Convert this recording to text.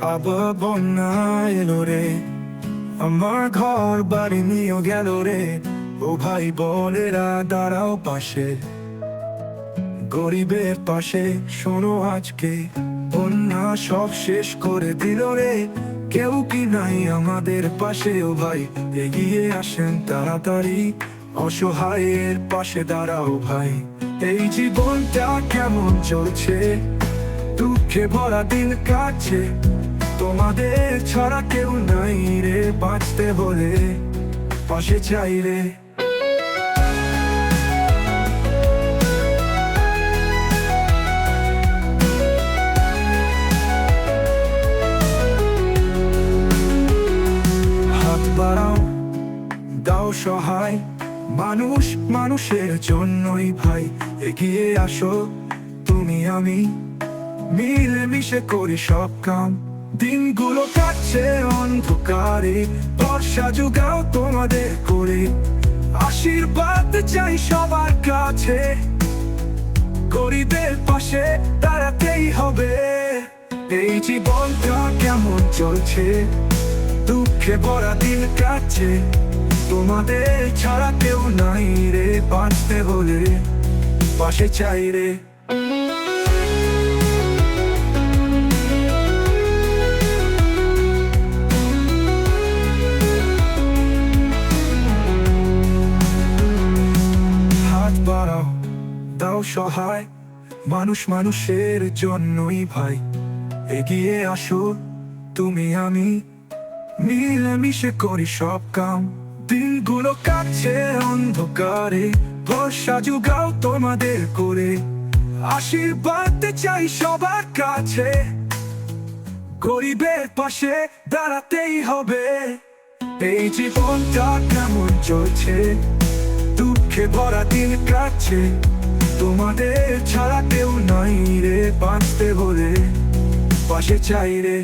আবার বন্যা এলো রে আমার ঘর বাড়ি নিয়ে গেল রে ও ভাই বলেরা, দাঁড়াও পাশে। গরিবের পাশে, শোনো আজকে। বন্যা সব শেষ করে দিল রে কেউ কি নাই আমাদের পাশে, ও ভাই, এগিয়ে আসেন তাড়াতাড়ি। অসহায়ের পাশে দাঁড়াও ভাই, এই জীবনটা কেমন চলছে? দুঃখে ভরা দিন কাটছে। তোমাদের ছাড়া কেউ নাই রে, বাঁচতে হলে পাশে চাই রে। দাও সহায়, মানুষ মানুষের জন্যই ভাই, এগিয়ে আসো, তুমি আমি মিলে মিশে করি সব কাম। দিনগুলো কাটছে অন্ধকারে বর্ষা যুগাও তোমাদের করে। আশীর্বাদ চাই সবার কাছে, গরিবের পাশে দাঁড়াতেই হবে। এই জীবনটা কেমন চলছে? দুঃখে ভরা দিন কাটছে, তোমাদের ছাড়া কেউ নাই রে, বাঁচতে হলে পাশে চাই রে। দাও সহায়। মানুষ মানুষের জন্যই ভাই। এগিয়ে আসো, তুমি আমি। মিলে মিশে করি সব কাম। দিনগুলো কাটছে অন্ধকারে। ভরসা যুগাও তোমাদের করে। আশীর্বাদ চাই সবার কাছে। গরিবের পাশে দাঁড়াতেই হবে। এই জীবনটা কেমন চলছে? দুঃখে ভরা দিন কাটছে। তোমাদের ছাড়া কেউ নাই রে বাঁচতে হলে পাশে চাই রে।